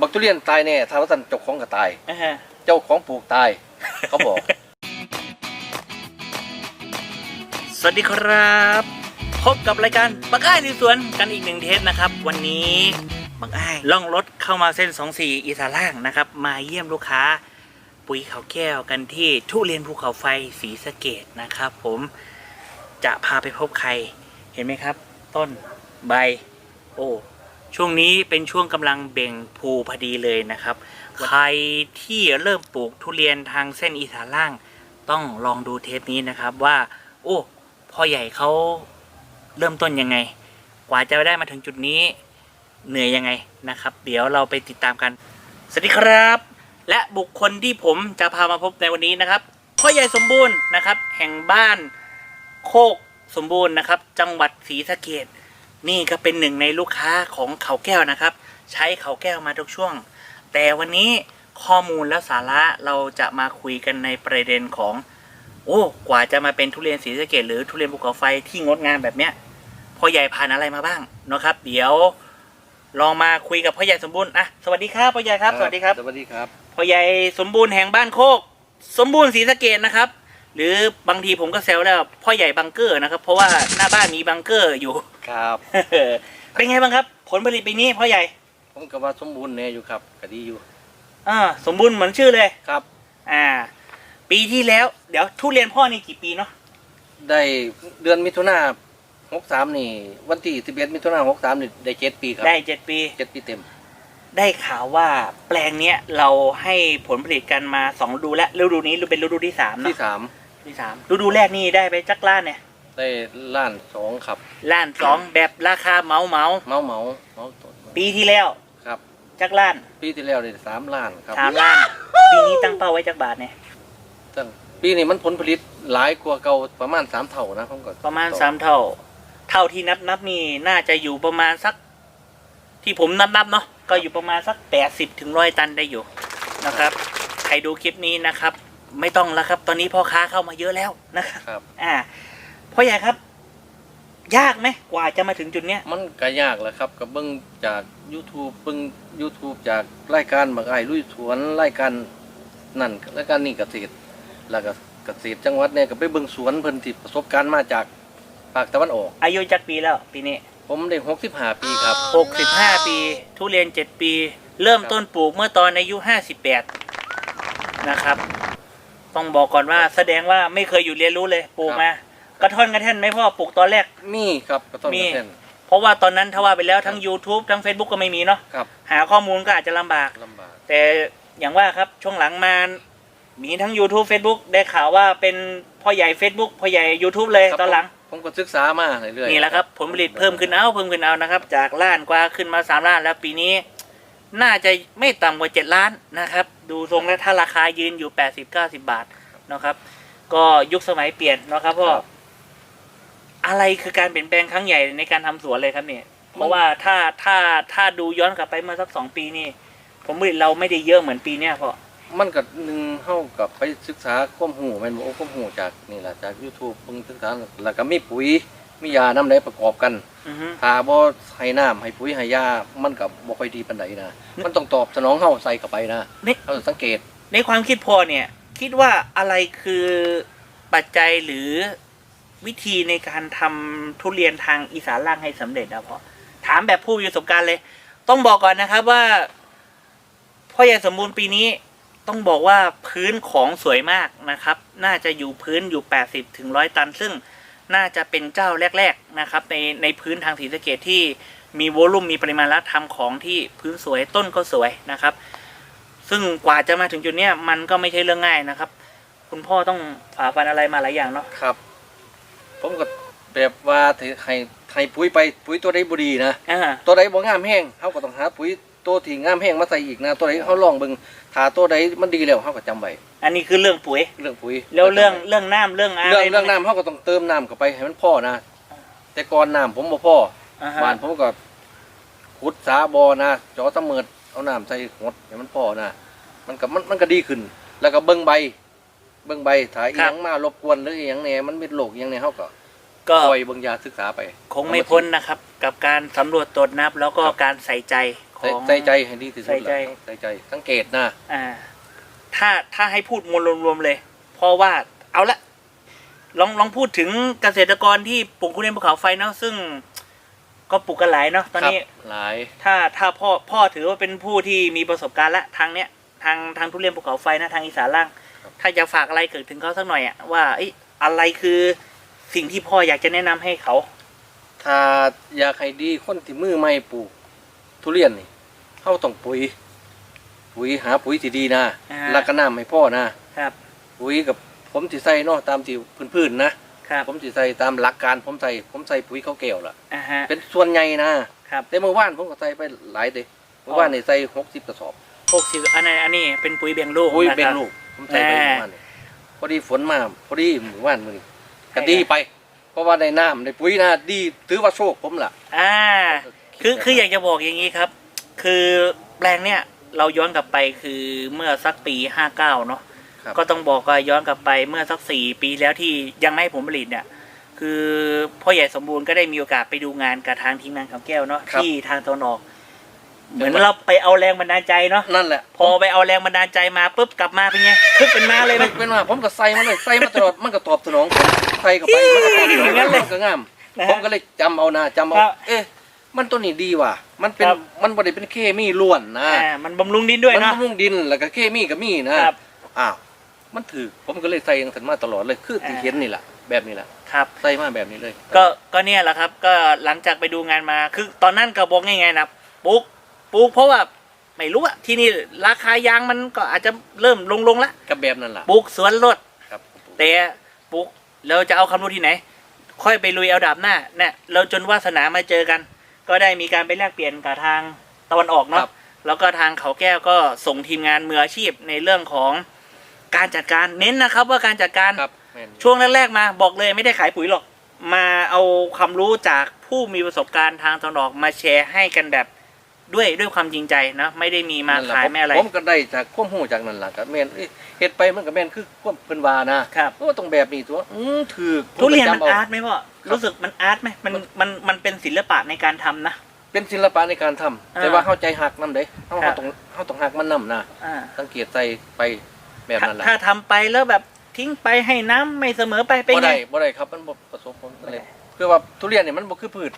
บักทุเรียนตายแน่ถ้าว่าท่านเจ้าของก็ตาย อ่าฮะเจ้าของปลูกตาย เขาบอก สวัสดีครับ พบกับรายการบักอ้ายในสวนกันอีกหนึ่งเทปนะครับ วันนี้บักอ้ายล่องรถเข้ามาเส้น 24 อีสานล่างนะครับ มาเยี่ยมลูกค้า ปุ๋ยเขาแก้วกันที่ทุเรียนภูเขาไฟสีสะเกดนะครับผมจะพาไปพบใคร เห็นไหมครับ ต้นใบ โอ้ ช่วงนี้เป็นช่วงกำลังเบ่งภูพอดีเลยนะครับ ใครที่เริ่มปลูกทุเรียนทางเส้นอีสานล่าง ต้องลองดูเทปนี้นะครับว่า โอ้พ่อใหญ่เขาเริ่มต้นยังไง กว่าจะได้มาถึงจุดนี้เหนื่อยยังไงนะครับ เดี๋ยวเราไปติดตามกัน สวัสดีครับ และบุคคลที่ผมจะพามาพบในวันนี้นะครับพ่อใหญ่สมบูรณ์นะครับ แห่งบ้านโคกสมบูรณ์นะครับ จังหวัดศรีสะเกด นี่ก็เป็นหนึ่งในลูกค้าของเขาแก้วนะครับ ใช้เขาแก้วมาทุกช่วง แต่วันนี้ข้อมูลและสาระเราจะมาคุยกันในประเด็นของ โอ้กว่าจะมาเป็นทุเรียนสีสะเกดหรือทุเรียนภูเขาไฟที่งดงามแบบเนี้ยพ่อใหญ่ผ่านอะไรมาบ้างเนาะครับ เดี๋ยวลองมาคุยกับพ่อใหญ่สมบูรณ์อะสวัสดีครับพ่อใหญ่ครับสวัสดีครับสวัสดีครับพ่อใหญ่สมบูรณ์แห่งบ้านโคก สมบูรณ์สีสะเกดนะครับ หรือ บางทีผมก็แซวแล้วพ่อใหญ่บังเกอร์นะครับ เพราะว่าหน้าบ้านมีบังเกอร์อยู่ ครับ เป็นไงบ้างครับ ผลผลิตปีนี้พ่อใหญ่ ผมก็ว่าสมบูรณ์แน่อยู่ครับก็ดีอยู่อ่าสมบูรณ์เหมือนชื่อเลย ครับ อ่า ปีที่แล้ว เดี๋ยวทุเรียนพ่อนี่กี่ปีเนาะได้เดือนมิถุนาหกสามนี่ วันที่สิบเอ็ดมิถุนาหกสามนี่ได้เจ็ดปีครับได้เจ็ดปี เจ็ดปีเต็ม ได้ข่าวว่าแปลงเนี้ยเราให้ผลผลิตกันมาสองฤดูแล้วฤดูนี้เป็นฤดูที่สามเนาะที่สามที่สามฤดูแรกนี่ได้ไปจักล้านเนี่ย ได้ล้านสองครับล้านสองแบบราคาเหมาเหมาเมาเมาเมาต้นๆปีที่แล้วครับ จักล้านปีที่แล้วได้สามล้านครับสามล้าน ปีนี้ตั้งเป้าไว้จักบาทเนี่ยตั้งปีนี้มันผลผลิตหลายกว่าเก่าประมาณสามเท่านะผมก็ประมาณสามเท่า เท่าที่นับนับนี่น่าจะอยู่ประมาณสัก ที่ผมนับนับๆเนาะก็อยู่ประมาณสักแปดสิบถึงร้อยตันได้อยู่นะครับใครดูคลิปนี้นะครับ ไม่ต้องแล้วครับ ตอนนี้พ่อค้าเข้ามาเยอะแล้วนะครับครับอ่า พ่อใหญ่ครับ ยากไหมกว่าจะมาถึงจุดเนี้ย มันก็ยากแหละครับกับเบิ้งจาก YouTube เบิ้ง YouTube จากรายการบักไอ้ลุยสวนรายการนั่นรายการนี่เกษตรแล้วก็เกษตรจังหวัดเนี่ยก็ไปเบิ้งสวนเพิ่นที่ประสบการณ์มาจากภาคตะวันออก อายุจักปีแล้ว ปีนี้ผมได้หกสิบห้าปีครับ หกสิบห้าปี ทุเรียนเจ็ดปี เริ่มต้นปลูกเมื่อตอนอายุห้าสิบแปดนะครับ ต้องบอกก่อนว่าแสดงว่าไม่เคยอยู่เรียนรู้เลยปลูกมา กระท่อนกระแท่นไหมพ่อปลูกตอนแรก มีครับก็ต้องมี กระเส้นเพราะว่าตอนนั้นถ้าว่าไปแล้วทั้ง YouTube ทั้ง Facebook ก็ไม่มีเนาะครับหาข้อมูลก็อาจจะลำบาก ลำบากแต่อย่างว่าครับช่วงหลังมา มีทั้ง YouTube Facebook ได้ข่าวว่าเป็นพ่อใหญ่ Facebook พ่อใหญ่ YouTube เลยครับตอนหลัง ผมผมก็ศึกษามาเรื่อยๆนี่แหละครับผลผลิตเพิ่มขึ้นเอาเพิ่มขึ้นเอานะครับ จากล้านกว่าขึ้นมาสามล้านแล้วปีนี้ น่าจะไม่ต่ำกว่าเจ็ดล้านนะครับ ดูทรงแล้วถ้าราคายืนอยู่แปดสิบเก้าสิบาทนะครับ ก็ยุคสมัยเปลี่ยนเนาะครับพ่อ อะไรคือการเปลี่ยนแปลงครั้งใหญ่ในการทำสวนเลยครับเนี่ยเพราะว่าถ้าถ้าถ้าดูย้อนกลับไปเมื่อสักสองปีนี่ผลผลิตเราไม่ได้เยอะเหมือนปีเนี้ยพ่อมันก็หนึ่งเฮากับไปศึกษาความหูแม่นบ่ความหูจากนี่แหละจาก YouTube เบิ่งศึกษาแล้วก็มีปุ๋ยมียาน้ำไหนประกอบกันอือฮึถ้าบ่ให้น้ำให้ปุ๋ยให้ยามันก็บ่ค่อยดีปานใดนะมันต้องตอบสนองเฮาใส่เข้าไปนะนี่เฮาสังเกต ในความคิดพ่อเนี่ย คิดว่าอะไรคือปัจจัยหรือ วิธีในการทำทุเรียนทางอีสานล่างให้สำเร็จนะพ่อถามแบบผู้มีประสบการณ์เลย ต้องบอกก่อนนะครับว่าพ่อใหญ่สมบูรณ์ปีนี้ต้องบอกว่าพื้นของสวยมากนะครับ น่าจะอยู่พื้นอยู่ 80ถึงร้อยตัน ซึ่งน่าจะเป็นเจ้าแรก ๆนะครับ ในในพื้นทางศรีสะเกดที่มีโวลุ่มมีปริมาณและทำของที่พื้นสวยต้นก็สวยนะครับ ซึ่งกว่าจะมาถึงจุดเนี้ยมันก็ไม่ใช่เรื่องง่ายนะครับ คุณพ่อต้องฝ่าฟันอะไรมาหลายอย่างเนาะครับ ผมก็แบบว่าให้ให้ปุ๋ยไปปุ๋ยตัวใดบ่ดีนะอ่าตัวใดบ่งามแห้งเฮาก็ต้องหาปุ๋ยตัวที่งามแห้งมาใส่อีกนะ ตัวใดเฮาลองเบิ่งถ้าตัวใดมันดีแล้วเฮาก็จำไว้อันนี้คือเรื่องปุ๋ย เรื่องปุ๋ยแล้วเรื่องเรื่องน้ำเรื่องอะเรื่องไรเรื่องน้ำเขาก็ต้องเติมน้ำเข้าไปให้มันพอนะแต่ก่อนน้ำผมบ่พออ่าฮะบ้านผมก็ขุดสาบอนะเจอตะเมิดเอาน้ำใส่หดให้มันพอนะมันก็มันมันก็ดีขึ้น แล้วก็เบิ่งใบ เบิ่งใบถ้าอีหยังมารบกวนหรืออีหยังแหน่มันมีโรคอีหยังแหน่เฮาก็ก็ปล่อยเบิ่งยาศึกษาไปคงไม่พ้นนะครับ กับการสำรวจตรวจนับ แล้วก็การใส่ใจขใส่องใส่ใจให้ดีที่สุดใส่ใจล่ะใส่ใจสังเกตนะอ่า ถ้าถ้าให้พูดมวลรวมๆเลย เพราะว่าเอาละลองลองพูดถึงเกษตรกรที่ปลูกทุเรียนภูเขาไฟเนาะซึ่งก็ปลูกกันหลายเนาะตอนครับนี้หลาย ถ้าถ้าพ่อพ่อถือว่าเป็นผู้ที่มีประสบการณ์ละทางเนี้ยทางทางทุเรียนภูเขาไฟนะทางอีสานล่าง ถ้าจะฝากอะไรเกิดถึงเขาสักหน่อยอะว่าเอ้ยอะไรคือสิ่งที่พ่ออยากจะแนะนำให้เขา ถ้าอยากให้ดีคนที่มือไม่ปลูก ทุเรียนนี่เขาต้องปุ๋ย ปุ๋ยหาปุ๋ยที่ดีนะอ่า แล้วก็น้ำให้พ่อนะ ครับ ปุ๋ยกับผมที่ใส่เนาะตามที่พื้นๆนะครับผมที่ใส่ตามหลักการผมใส่ผมใส่ปุ๋ยข้าวเกลียวล่ะ อ่าฮะเป็นส่วนใหญ่นะครับแต่เมื่อวานผมก็ใส่ไปหลายเด้เมื่อวานนี่ใส่หกสิบกระสอบ หกสิบอันนี้อันนี้เป็นปุ๋ยเบี่ยงลูกปุ๋ยนะครับเป็นลูก ผมใส่ไปแน่เมื่อวานนี่พอดีฝนมาพอดีเมื่อวานมื้อนี้ก็ดีไป เพราะว่าได้น้ำได้ปุ๋ยนะดีถือว่าโชคผมล่ะ อ่า คือคืออยากจะบอกอย่างนี้ครับ คือแปลงเนี่ยเราย้อนกลับไปคือเมื่อสักปีห้าเก้าเนาะครับ ก็ต้องบอกว่าย้อนกลับไปเมื่อสักสี่ปีแล้วที่ยังไม่ให้ผมผลิตเนี่ย คือพ่อใหญ่สมบูรณ์ก็ได้มีโอกาสไปดูงานกับทางทีมงานเขาแก้วเนาะครับที่ทางตะวันออก เหมือนเราไปเอาแรงบันดาลใจเนาะนั่นแหละพอไปเอาแรงบันดาลใจมาปุ๊บกลับมาเป็นไงคึกเป็นมาเลยไหมเป็นว่าผมก็ใส่มันเลยใส่มาตลอดมันก็ตอบสนองผมใส่เข้าไปมันก็ตอบสนองอย่างนั้นเลยมันก็งามนะผมฮะก็เลยจำเอานะจำเอาครับเอ๊ะมันตัวนี้ดีว่ะ มันเป็นครับ มันบ่ได้เป็นเคมีล้วนนะอ่ามันบำรุงดินด้วยมันเนาะ บำรุงดินแล้วก็เคมีก็มีนะครับ อ้าวมันถือผมก็เลยใส่อยังสันมาตลอดเลยคือที่อ่าเห็นนี่แหละแบบนี้แหละครับ ใส่มาแบบนี้เลย ก็ก็เนี่ยแหละครับ ก็หลังจากไปดูงานมาคือตอนนั้นก็บอกง่ายๆนะปลูก ปลูกเพราะว่าไม่รู้อะที่นี่ราคายางมันก็อาจจะเริ่มลงลงๆละก็แบบนั้นล่ะปลูกสวนรถครับแต่ปลูกเราจะเอาความรู้ที่ไหน ค่อยไปลุยเอาดาบหน้าเนี่ยเราจนวาสนามาเจอกัน ก็ได้มีการไปแลกเปลี่ยนกับทางตะวันออกคเนาะรับแล้วก็ทางเขาแก้วก็ส่งทีมงานมืออาชีพในเรื่องของการจัดการเน้นนะครับว่าการจัดการครับแม่นช่วงแรกๆมาบอกเลยไม่ได้ขายปุ๋ยหรอก มาเอาความรู้จากผู้มีประสบการณ์ทางตะวันออกมาแชร์ให้กันแบบ ด้วยด้วยความจริงใจนะไม่ได้มีมานั่นล่ะขายไม่อะไร ผมก็ได้จากความรู้จากนั่นล่ะก็แม่นเอ้ยเฮ็ดไปมันก็แม่นคือความเพิ่นว่านะครับ โอ้ต้องแบบนี้ตัวอือถือผมทุเรียนก็มันจำเอาร์ตไหมพ่อครับรู้สึกมันอาร์ตไหมมัน มันมันเป็นศิลปะในการทำนะ เป็นศิลปะในการทำอ่าแต่ว่าเข้าใจหักนำเด้เฮาครัเฮาบ ต้องเฮาต้องหักมันนำนะอ่าสังเกตใส่ไปแบบถ้านั้นล่ะถ้าทำไปแล้วแบบทิ้งไปให้น้ำไม่เสมอไปเป็นบ่ไง ได้บ่ได้ครับมันบ่ประสบผลเลยคือว่าทุเรียนเนี่ยมันบ่คือพืช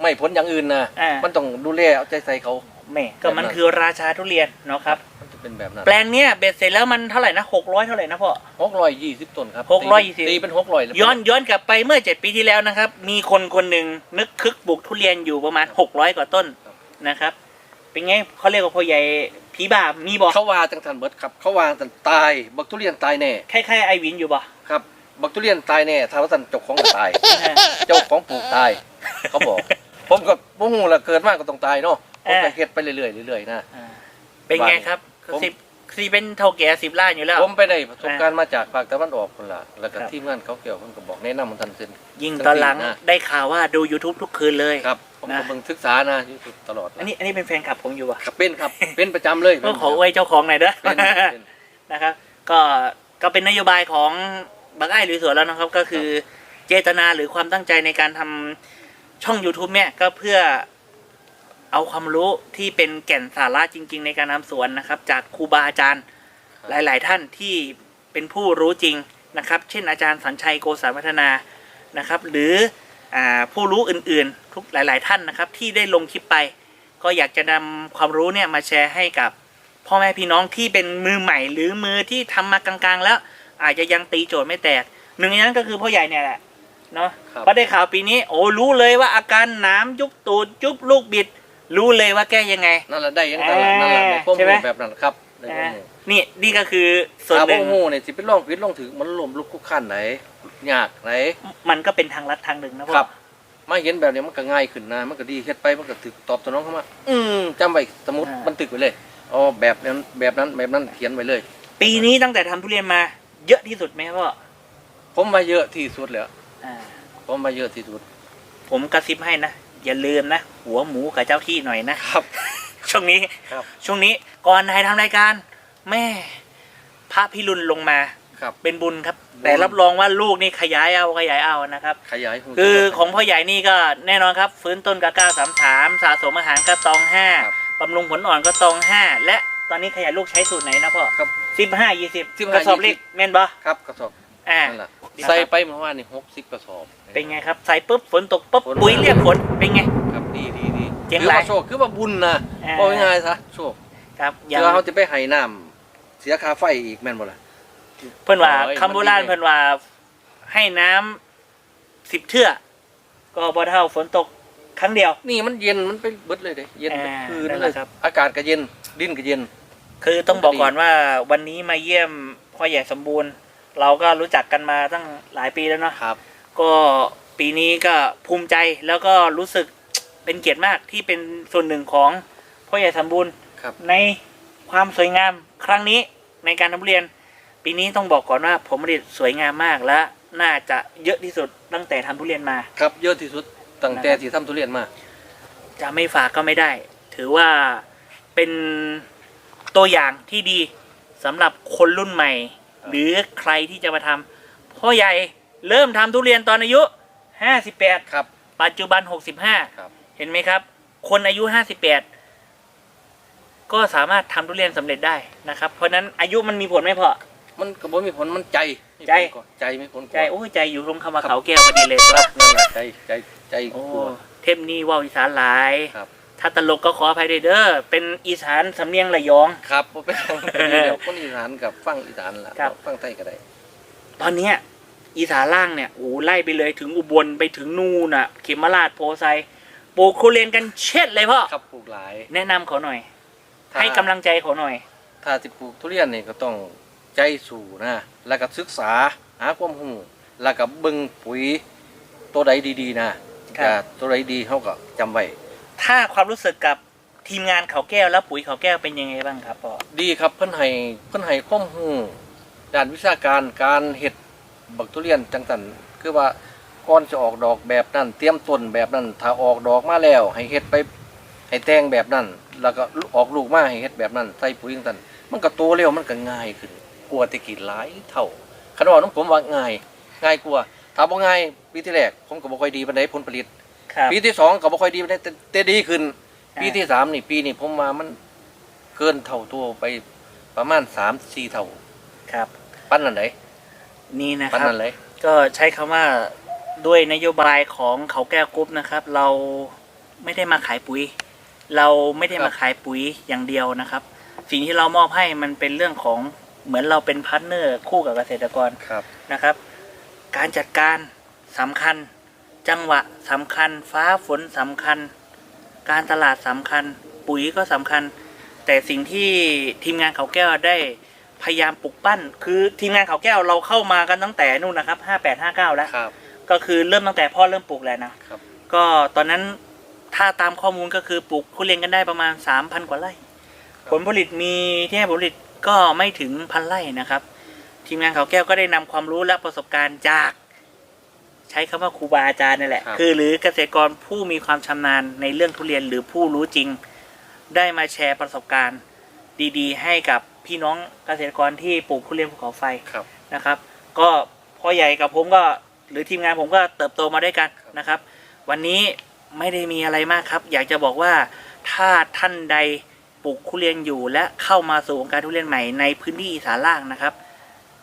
ไม่ผลอย่างอื่นนะอ่ามันต้องดูแลเอาใจใส่เขา แหม่ก็มันคือราชาทุเรียนเนาะครับ มันจะเป็นแบบนั้นแปลงเนี้ยเบ็ดเสร็จแล้วมันเท่าไหร่นะหกร้อยเท่าไหร่นะพ่อ620ต้นครับ620ตีเป็น600แล้วย้อนย้อนกลับไปเมื่อเจ็ดปีที่แล้วนะครับ มีคนคนหนึ่งนึกคึกปลูกทุเรียนอยู่ประมาณหกร้อยกว่าต้นนะครับ เป็นไงเขาเรียกว่าพ่อใหญ่ผีบามีบอกเขาว่าจังทันเบิดครับ เขาว่าจังตายบักทุเรียนตายแน่คล้ายๆไอวินอยู่บ่ครับบักทุเรียนตายแน่ถ้าว่าท่านเจ้าของก็ตาย เจ้าของปลูกตาย เขาบอก ผมก็บ่ฮู้ละเกิดมาก็ต้องตายเนาะผมก็เฮ็ดไปเรื่อยๆเรื่อยๆนะ อ่าเป็นไงครับผม สิบสิเป็นเท่าแก่สิบล้านอยู่แล้ว ผมไปได้ประสบการณ์มาจากภาคตะวันออกคนละแล้วก็ครับ ทีมงานเขาเกี่ยวเพิ่นก็บอกแนะนำมันทันเส้น ยิ่งตอนหลังนะ ได้ข่าวว่าดู YouTube ทุกคืนเลย ครับผมนะก็เบิ่งศึกษานะอยู่ตลอดอันนี้อันนี้เป็นแฟนคลับผมอยู่อะครับเป็นครับ เป็นประจำเลยก็ขออวยเจ้าของหน่อยเด้อ เป็นเป็น นะครับ ก็ก็เป็นนโยบายของบางไอ้หรือสวนแล้วนะครับ ก็คือเจตนาหรือความตั้งใจในการทำ ช่อง YouTube เนี่ยก็เพื่อเอาความรู้ที่เป็นแก่นสาระจริง ๆ ในการทำสวนนะครับ จากครูบาอาจารย์หลาย ๆ ท่านที่เป็นผู้รู้จริงนะครับ เช่นอาจารย์สัญชัยโกษาพัฒนานะครับ หรืออาผู้รู้อื่น ๆ ทุกหลาย ๆ ท่านนะครับ ที่ได้ลงคลิปไป ก็อยากจะนำความรู้เนี่ยมาแชร์ให้กับพ่อแม่พี่น้องที่เป็นมือใหม่หรือมือที่ทำมากลาง ๆ แล้วอาจจะยังตีโจทย์ไม่แตก หนึ่งในนั้นก็คือพ่อใหญ่เนี่ยแหละ เนาะครับเพราะได้ข่าวปีนี้ โอ้รู้เลยว่าอาการหน้ำยุบตูดยุบลูกบิด รู้เลยว่าแก้ยังไง นั่นแหละได้ยังไงล่ะนั่นแหละในข้อใช่มูไหมลแบบนั้นครับในข้อนะมูลนี่นี่ก็คือส่วนอาหนึ่งโมโหเนี่ยสิเป็นร่องพิษร่องถึงมันล้มลุกคุกขั้นไหนยากไหน มันก็เป็นทางลัดทางหนึ่งนะพ่อครับ มาเห็นแบบนี้มันก็ง่ายขึ้นนะมันก็ดีเฮ็ดไปมันก็ถึกตอบสนองเข้ามา อืมจำไว้สมมุติบันทึกไว้เลยอ๋อแบบนั้นแบบนั้นแบบนั้นเขียนไว้เลย ปีนี้ตั้งแต่ทำทุเรียนมา เยอะที่สุดไหมพ่อผมมาเยอะที่สุดแล้ว อ่าผมมาเยอะที่สุด ผมกระซิบให้นะอย่าลืมนะหัวหมูกับเจ้าที่หน่อยนะครับ ช่วงนี้ครับ ช่วงนี้ก่อนนายทำรายการ แม่พระพิรุณลงมา ครับ เป็นบุญครับบุญแต่รับรองว่าลูกนี่ขยายเอาขยายเอานะครับ ขยายหูคือของพ่อใหญ่นี่ก็แน่นอนครับ ฟื้นต้นกะก้าสามสามสะสมอาหารกะตองห้าครับบำรุงผลอ่อนก็ตองห้าและตอนนี้ขยายลูกใช้สูตรไหนนะพ่อครับสิบห้ายี่สิบ15กระสอบเล็กแม่นบ่ครับกระสอบ อ่า นั่นแหละครับ ใส่ไปเมื่อวานนี่หกสิบกระสอบเป็นไงครับ ใส่ปุ๊บฝนตกปุ๊บฝนปุ๋ยเรียกฝนเป็นไง ครับดีดีดีเจ๋งคือหลายว่าโชคคือว่าบุญนะอ่าบอกง่ายๆซะโชคครับอเดี๋ย่างยวเขาจะไปให้น้ำเสียค่าไฟอีกแม่นบ่ล่ะ เพิ่นว่าโอ้ยคำโบราณมันดี เพิ่นว่าให้น้ำสิบเทื่อ ก็บ่เท่าฝนตกครั้งเดียว นี่มันเย็นมันไปเบิดเลยเด้เย็นอ่าคืนนั่นแหเลละยครับ อากาศก็เย็นดินก็เย็น คือต้องบอกดีก่อนว่าวันนี้มาเยี่ยมพ่อใหญ่สมบูรณ์ เราก็รู้จักกันมาตั้งหลายปีแล้วเนาะครับ ก็ปีนี้ก็ภูมิใจแล้วก็รู้สึกเป็นเกียรติมากที่เป็นส่วนหนึ่งของพ่อใหญ่สมบูรณ์ครับ ในความสวยงามครั้งนี้ในการทำทุเรียน ปีนี้ต้องบอกก่อนว่าผลผลิตสวยงามมากและน่าจะเยอะที่สุดตั้งแต่ทำทุเรียนมา ครับเยอะที่สุดตั้งแต่นะครับที่ทำทุเรียนมา จะไม่ฝากก็ไม่ได้ ถือว่าเป็นตัวอย่างที่ดีสำหรับคนรุ่นใหม่ หรือใครที่จะมาทำพ่อใหญ่เริ่มทำทุเรียนตอนอายุ 58 ครับ ปัจจุบัน ครับ 65 เห็นไหมครับ คนอายุ 58 ก็สามารถทำทุเรียนสำเร็จได้นะครับ เพราะฉะนั้นอายุมันมีผลไหมพ่อ มันก็บ่มีผลมันใจมีผลใจก่อนใจไม่ผลก่อนใจโอ้ยใจอยู่ตรงคำว่าเขาแก้วพอดีเลยครับนั่นแหละใจใจใจโอ้กลัว เทปนี้เว่าอีสานหลายครับ ถ้าตลกก็ขออภัยด้วยเด้อเป็นอีสานสำเนียงระยอง ครับบ่เป็นหยังเดี๋ยวคนอีสานกับฟังอีสานล่ะครับ ฟังไทยก็ได้ ตอนเนี้ยอีสานล่างเนี่ยโอ้โหไล่ไปเลยถึงอุบลไปถึงนู่นน่ะเขมราชโพไซปลูกทุเรียนกันเช็ดเลยพ่อครับปลูกหลาย แนะนำเขาหน่อย ถ้าให้กำลังใจเขาหน่อย ถ้าสิปลูกทุเรียนนี่ก็ต้องใจสู่นะ แล้วก็ศึกษาหาความรู้แล้วก็เบิ่งปุ๋ยตัวใดดีๆนะครับอ่าตัวใดดีเฮาก็จำไว้ ถ้าความรู้สึกกับทีมงานเขาแก้วและปุ๋ยเขาแก้วเป็นยังไงบ้างครับพ่อดีครับเพิ่นให้เพิ่นให้ความรู้ด้านวิชาการการเฮ็ดบักทุเรียนจังซั่นคือว่าก่อนจะออกดอกแบบนั้น เตรียมต้นแบบนั้น ถ้าออกดอกมาแล้ว ให้เฮ็ดไปให้แตงแบบนั้น แล้วก็ออกลูกมาให้เฮ็ดแบบนั้นใส่ปุ๋ยจังซั่นมันก็โตเร็วมันก็ง่ายขึ้นกลัวตะกี้หลายเท่าคันว่าน้องผมว่าง่าย ง่ายกว่าถ้าบ่ง่ายปีที่แรกผมก็บ่ค่อยดีปานใดผลผลิต ครับปีที่สองก็บ่ค่อยดีปานใดแต่แต่ดีขึ้นอ่าปีที่สามนี่ปีนี้ผมว่ามันเกินเท่าตัวไปประมาณสามสี่เท่า ครับ ปั้นนั่นไหนนี่นะคปั้นรับนั่นเลยก็ใช้คำว่าด้วยนโยบายของเขาแก้วกรุ๊ปนะครับ เราไม่ได้มาขายปุ๋ย เราไม่ได้มาขายปุ๋ยอย่างเดียวนะครับ สิ่งที่เรามอบให้มันเป็นเรื่องของเหมือนเราเป็นพาร์ทเนอร์คู่กับเกษตรกรครับ นะครับ การจัดการสำคัญ จังหวะสำคัญ ฟ้าฝนสำคัญ การตลาดสำคัญ ปุ๋ยก็สำคัญ แต่สิ่งที่ทีมงานเขาแก้วได้พยายามปลุกปั้น คือทีมงานเขาแก้วเราเข้ามากันตั้งแต่นู่นนะครับห้าแปดห้าเก้าแล้ว ครับ ก็คือเริ่มตั้งแต่พ่อเริ่มปลูกแล้วนะ ครับ ก็ตอนนั้นถ้าตามข้อมูลก็คือปลูกทุเรียนกันได้ประมาณสามพันกว่าไร่ ผลผลิตมีที่ให้ผลผลิตก็ไม่ถึงพันไร่นะครับ ทีมงานเขาแก้วก็ได้นำความรู้และประสบการณ์จาก ใช้คำว่าครูบาอาจารย์นี่แหละครับคือหรือเกษตรกรผู้มีความชำนาญในเรื่องทุเรียนหรือผู้รู้จริง ได้มาแชร์ประสบการณ์ดีๆ ให้กับพี่น้องเกษตรกรที่ปลูกทุเรียนภูเขาไฟครับนะครับ ก็พ่อใหญ่กับผมก็หรือทีมงานผมก็เติบโตมาด้วยกันนะครับ วันนี้ไม่ได้มีอะไรมากครับ อยากจะบอกว่าถ้าท่านใดปลูกทุเรียนอยู่และเข้ามาสู่วงการทุเรียนใหม่ในพื้นที่อีสานล่างนะครับ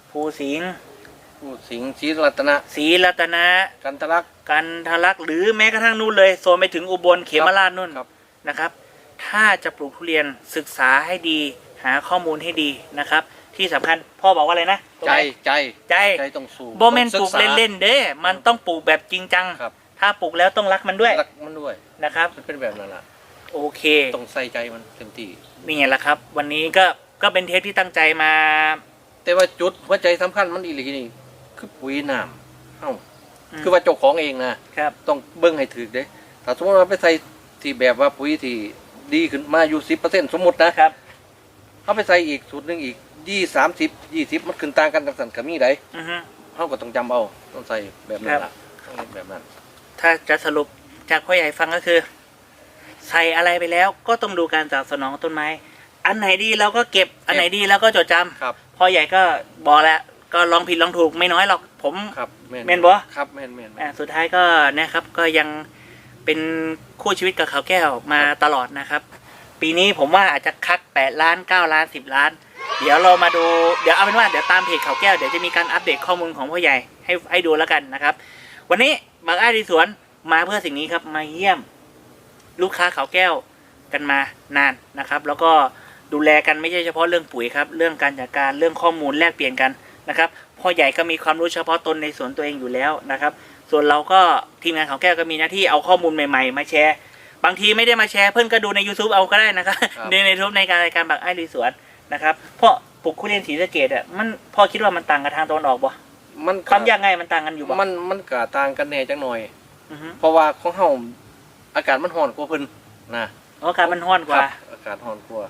ภูสิงห์ ผู้สิงห์ศรีรัตนะศรีรัตนะ กันทะลักษณ์ กันทะลักหรือแม้กระทั่งนู่นเลยโซนไปถึงอุบลเขมราชนู่นครับ นะครับ ถ้าจะปลูกทุเรียนศึกษาให้ดี หาข้อมูลให้ดีนะครับ ที่สำคัญพ่อบอกว่าอะไรนะตรงใจไหนใจใจใจต้องสู้โบเมนปลูกเล่นๆเด้มันต้องปลูกแบบจริงจังๆครับ ถ้าปลูกแล้วต้องรักมันด้วยรักมันด้วยนะครับ มันเป็นแบบนั้นล่ะโอเค ต้องใส่ใจมันเต็มที่ นี่ไงล่ะครับ วันนี้ก็ก็เป็นเทปที่ตั้งใจมา แต่ว่าจุดหัวใจสำคัญมันอีหลีนี่ คือปุ๋ยน้ำเอ้าอืมคือว่าเจ้าของเองนะครับ ต้องเบิ่งให้ถูกเด้ถ้าสมมติว่าไปใส่ที่แบบว่าปุ๋ยที่ดีขึ้นมาอยู่สิบเปอร์เซ็นต์สมมตินะครับเอาไปใส่อีกสูตรหนึ่งอีกยี่สามสิบยี่สิบมันขึ้นต่างกันกับสันกมีไดอือฮึ เขาก็ต้องจำเอาต้องใส่แบบนั้ครันบละต้องเฮ็ดแบบนั้น ถ้าจะสรุปจากพ่อใหญ่ฟังก็คือ ใส่อะไรไปแล้วก็ต้องดูการตอบสนองต้นไม้ อันไหนดีเราก็เก็บอันไหนดีเราก็จดจำครับ พ่อใหญ่ก็บอกแล้ว ก็ลองผิดลองถูกไม่น้อยหรอกผม ครับแม่นบ่ ครับแม่นแม่นแม่อ่านสุดท้ายก็นะครับก็ยังเป็นคู่ชีวิตกับเขาแก้วมาตลอดนะครับ ปีนี้ผมว่าอาจจะคักแปดล้านเก้าล้านสิบล้าน เดี๋ยวเรามาดูเดี๋ยวเอาเป็นว่าเดี๋ยวตามเพจเขาแก้วเดี๋ยวจะมีการอัปเดตข้อมูลของพ่อใหญ่ให้ให้ดูแล้วกันนะครับ วันนี้บางอ้ายดีสวนมาเพื่อสิ่งนี้ครับมาเยี่ยม ลูกค้าเขาแก้วกันมานานนะครับ แล้วก็ดูแลกันไม่ใช่เฉพาะเรื่องปุ๋ยครับ เรื่องการจัดการเรื่องข้อมูลแลกเปลี่ยนกัน นะครับพ่อใหญ่ก็มีความรู้เฉพาะตนในสวนตัวเองอยู่แล้วนะครับ ส่วนเราก็ทีมงานเขาแก้วก็มีหน้าที่เอาข้อมูลใหม่ๆ มาแชร์ บางทีไม่ได้มาแชร์เพื่อนก็ดูใน YouTube เอาก็ได้นะครับครับในในทูบในการรายการบักไอ้รีสวนนะครับเพราะปลูกคุเรียนสีสะเกดอะมันพ่อคิดว่ามันต่างกับทางตะวันออกบ่มันความยากง่ายมันต่างกันอยู่บ่มันมันก็ต่างกันแน่จังหน่อยอือฮึเพราะว่าของเฮาอากาศมันร้อนกว่าเพิ่นนะอ๋อการมันห้อนกว่าครับอากาศร้อนกว่า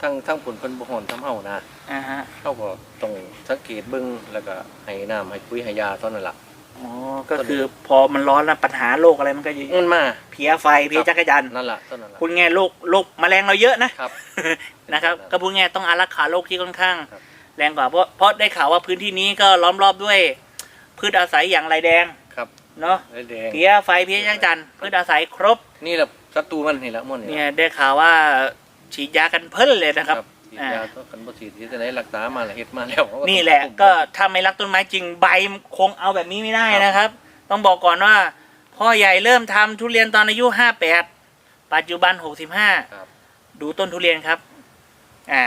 ทั้งทั้งผลเพิ่นบ่ร้อนทำเฮานะอ่าฮะเฮาก็ต้องสังเกตเบิ่งแล้วก็ให้น้ำให้ปุ๋ยให้ยาเท่านั้นล่ะ อ๋อก็คือพอมันร้อนแล้วปัญหาโรคอะไรมันก็จะมันมา เพลียไฟเพลียจักรจันทร์นั่นล่ะเท่านั้นล่ะ คุณไงโรคโรคแมลงเราเยอะนะครับ นะครับก็พูดง่ายๆต้องอารักขาโรคที่ค่อนข้าง ครับ แรงกว่าเพราะเพราะได้ข่าวว่าพื้นที่นี้ก็ล้อมรอบด้วย พืชอาศัยอย่างไรแดงครับเนาะแดงเพี้ยไฟเพี้ยจักรจันทร์พืชอาศัยครบ นี่แหละศัตรูมันนี่แหละม่วนนี่เนี่ยได้ข่าวว่า ฉีดยากันเพิ่นเลยนะครับ ฉีดยาก็กันบ่ฉีดที่ไหนรักษามาแล้วเฮ็ดมาแล้วเขาก็ต้องนี่แหละก็ถ้าไม่รักต้นไม้จริงใบคงเอาแบบนี้ไม่ได้นะครับ ต้องบอกก่อนว่า พ่อใหญ่เริ่มทำทุเรียนตอนอายุห้าแปดปัจจุบันหกสิบห้าครับดูต้นทุเรียนครับ อ่า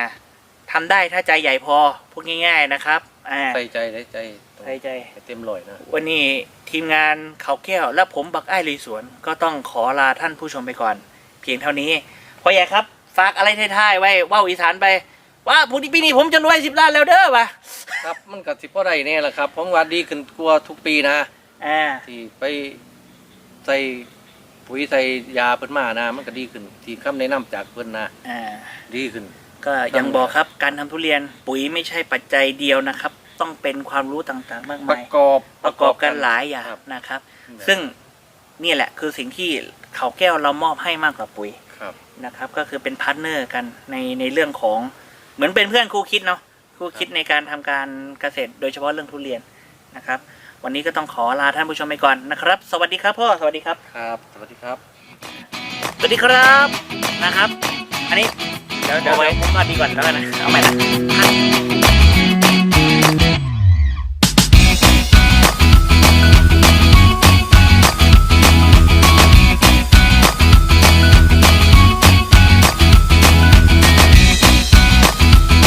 ทำได้ถ้าใจใหญ่พอพูดง่าย ๆนะครับอ่าใส่ใจได้ใจใส่ใจ ให้เต็มร้อยนะ วันนี้ทีมงานเขาแก้วและผมบักอ้ายลุยสวนก็ต้องขอลาท่านผู้ชมไปก่อน เพียงเท่านี้พ่อใหญ่ครับ ฝากอะไรท้ายๆไว้ว่าวอีสานไป ว่าพูดปีนี้ผมจะรวยสิบล้านแล้วเด้อวะครับมันก็สิพอได้แน่ล่ะครับเพราะว่าดีขึ้นกว่าทุกปีนะอ่าที่ไปใส่ปุ๋ยใส่ยาเพิ่นมานะ มันก็ดีขึ้น ที่คำแนะนำจากเพิ่นนะอ่า ดีขึ้น ก็ยังบอกครับการทำทุเรียนปุ๋ยไม่ใช่ปัจจัยเดียวนะครับ ต้องเป็นความรู้ต่างๆ มากประมายกอบประกอบกันหลายอย่างครับ นะครับ ซึ่ซึ่งงนี่แหละคือสิ่งที่เขาแก้วเรามอบให้มากกว่าปุ๋ยครับ นะครับ ก็คือเป็นพาร์ทเนอร์กันในในเรื่องของเหมือนเป็นเพื่อนคู่คิดเนาะคู่คิดในการทำการเกษตร โดยเฉพาะเรื่องทุเรียนนะครับ วันนี้ก็ต้องขอลาท่านผู้ชมไปก่อนนะครับ สวัสดีครับพ่อสวัสดีครับครับ สวัสดีครับ สวัสดีครับนะครับ อันนี้เดี๋ยวเดี๋ยวไว้ผมก็ดีก่อนแล้วกันนะเอาใหม่นะ